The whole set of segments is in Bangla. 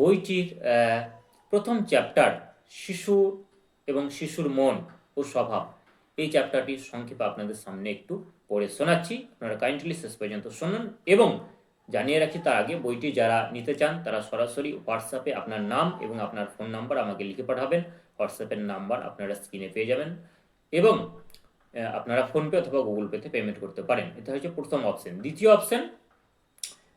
বইটির প্রথম চ্যাপ্টার শিশু এবং শিশুর মন ও স্বভাব। এই চ্যাপ্টারটি সংক্ষেপে আপনাদের সামনে একটু পড়ে শোনাচ্ছি। আপনারা কাইন্ডলি শেষ পর্যন্ত শুনুন এবং জানিয়ে রাখি, তার আগে বইটি যারা নিতে চান, তারা সরাসরি হোয়াটসঅ্যাপে আপনার নাম এবং আপনার ফোন নাম্বার আমাকে লিখে পাঠাবেন। হোয়াটসঅ্যাপের নাম্বার আপনারা স্ক্রিনে পেয়ে যাবেন এবং আপনারা ফোনপে অথবা গুগল পেতে পেমেন্ট করতে পারেন। এটা হচ্ছে প্রথম অপশন দ্বিতীয় অপশন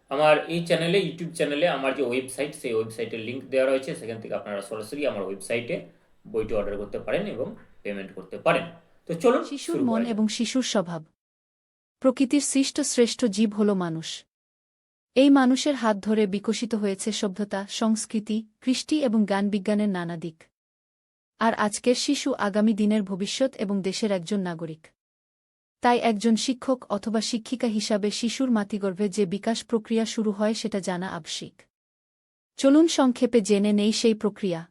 আমার এই চ্যানেলে ইউটিউব চ্যানেলে আমার যে ওয়েবসাইট সেই ওয়েবসাইটের লিংক দেওয়া রয়েছে। সেখান থেকে আপনারা সরাসরি আমার ওয়েবসাইটে বইটি অর্ডার করতে পারেন এবং পেমেন্ট করতে পারেন। তো চলুন শিশুর মন এবং শিশুর স্বভাব। প্রকৃতির সৃষ্ট শ্রেষ্ঠ জীব হল মানুষ। এই মানুষের হাত ধরে বিকশিত হয়েছে সভ্যতা সংস্কৃতি কৃষ্টি এবং গান জ্ঞানবিজ্ঞানের নানা দিক। আর আজকের শিশু আগামী দিনের ভবিষ্যৎ এবং দেশের একজন নাগরিক। তাই একজন শিক্ষক অথবা শিক্ষিকা হিসাবে শিশুর মাতিগর্ভে যে বিকাশ প্রক্রিয়া শুরু হয় সেটা জানা আবশ্যিক। চলুন সংক্ষেপে জেনে নেই সেই প্রক্রিয়া।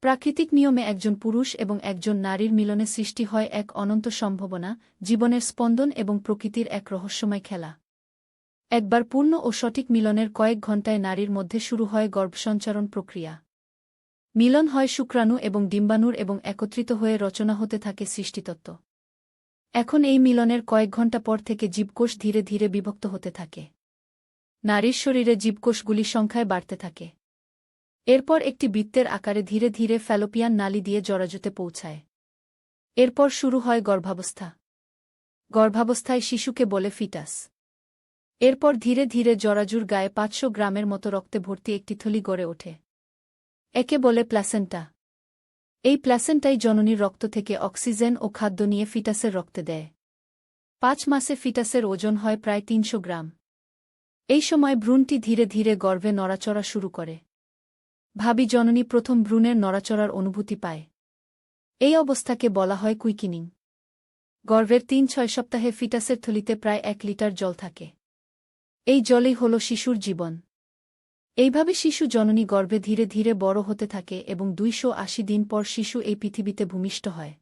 প্রাকৃতিক নিয়মে একজন পুরুষ এবং একজন নারীর মিলনে সৃষ্টি হয় এক অনন্ত সম্ভাবনা, জীবনের স্পন্দন এবং প্রকৃতির এক রহস্যময় খেলা। একবার পূর্ণ ও সঠিক মিলনের কয়েক ঘণ্টায় নারীর মধ্যে শুরু হয় গর্ভসঞ্চারণ প্রক্রিয়া। মিলন হয় শুক্রাণু এবং ডিম্বাণুর এবং একত্রিত হয়ে রচনা হতে থাকে সৃষ্টিতত্ত্ব। এখন এই মিলনের কয়েক ঘণ্টা পর থেকে জীবকোষ ধীরে ধীরে বিভক্ত হতে থাকে। নারীর শরীরে জীবকোষগুলি সংখ্যায় বাড়তে থাকে। এরপর একটি বৃত্তের আকারে ধীরে ধীরে ফ্যালোপিয়ান নালি দিয়ে জরাজুতে পৌঁছায়। এরপর শুরু হয় গর্ভাবস্থা। গর্ভাবস্থায় শিশুকে বলে ফিটাস। এরপর ধীরে ধীরে জরাজুর গায়ে পাঁচশো গ্রামের মতো রক্তে ভর্তি একটি থলি গড়ে ওঠে। একে বলে প্ল্যাসেন্টা এই প্ল্যাসেন্টাই জননীর রক্ত থেকে অক্সিজেন ও খাদ্য নিয়ে ফিটাসের রক্তে দেয়। পাঁচ মাসে ফিটাসের ওজন হয় প্রায় তিনশো গ্রাম। এই সময় ভ্রূণটি ধীরে ধীরে গর্ভে নড়াচড়া শুরু করে। ভাবি জননী প্রথম ভ্রূণের নড়াচড়ার অনুভূতি পায়। এই অবস্থাকে বলা হয় কুইকিনিং। গর্ভের তিন ছয় সপ্তাহে ফিটাসের থলিতে প্রায় এক লিটার জল থাকে। এই জলেই হল শিশুর জীবন। এইভাবে শিশু জননী গর্ভে ধীরে ধীরে বড় হতে থাকে এবং দুইশো আশি দিন পর শিশু এই পৃথিবীতে ভূমিষ্ঠ হয়।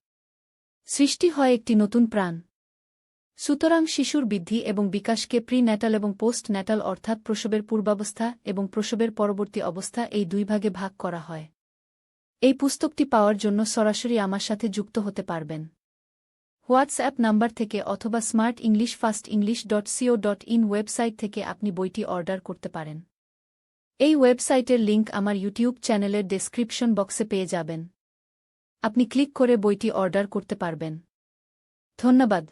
সৃষ্টি হয় একটি নতুন প্রাণ। সুতরাং শিশুর বৃদ্ধি এবং বিকাশকে প্রি ন্যাটাল এবং পোস্ট ন্যাটাল অর্থাৎ প্রসবের পূর্বাবস্থা এবং প্রসবের পরবর্তী অবস্থা এই দুই ভাগে ভাগ করা হয়। এই পুস্তকটি পাওয়ার জন্য সরাসরি আমার সাথে যুক্ত হতে পারবেন। হোয়াটসঅ্যাপ নাম্বার থেকে অথবা smart English fast English dot co dot in website থেকে আপনি বইটি অর্ডার করতে পারেন। এই ওয়েবসাইটের লিঙ্ক আমার ইউটিউব চ্যানেলের ডেসক্রিপশন বক্সে পেয়ে যাবেন। আপনি ক্লিক করে বইটি অর্ডার করতে পারবেন। ধন্যবাদ।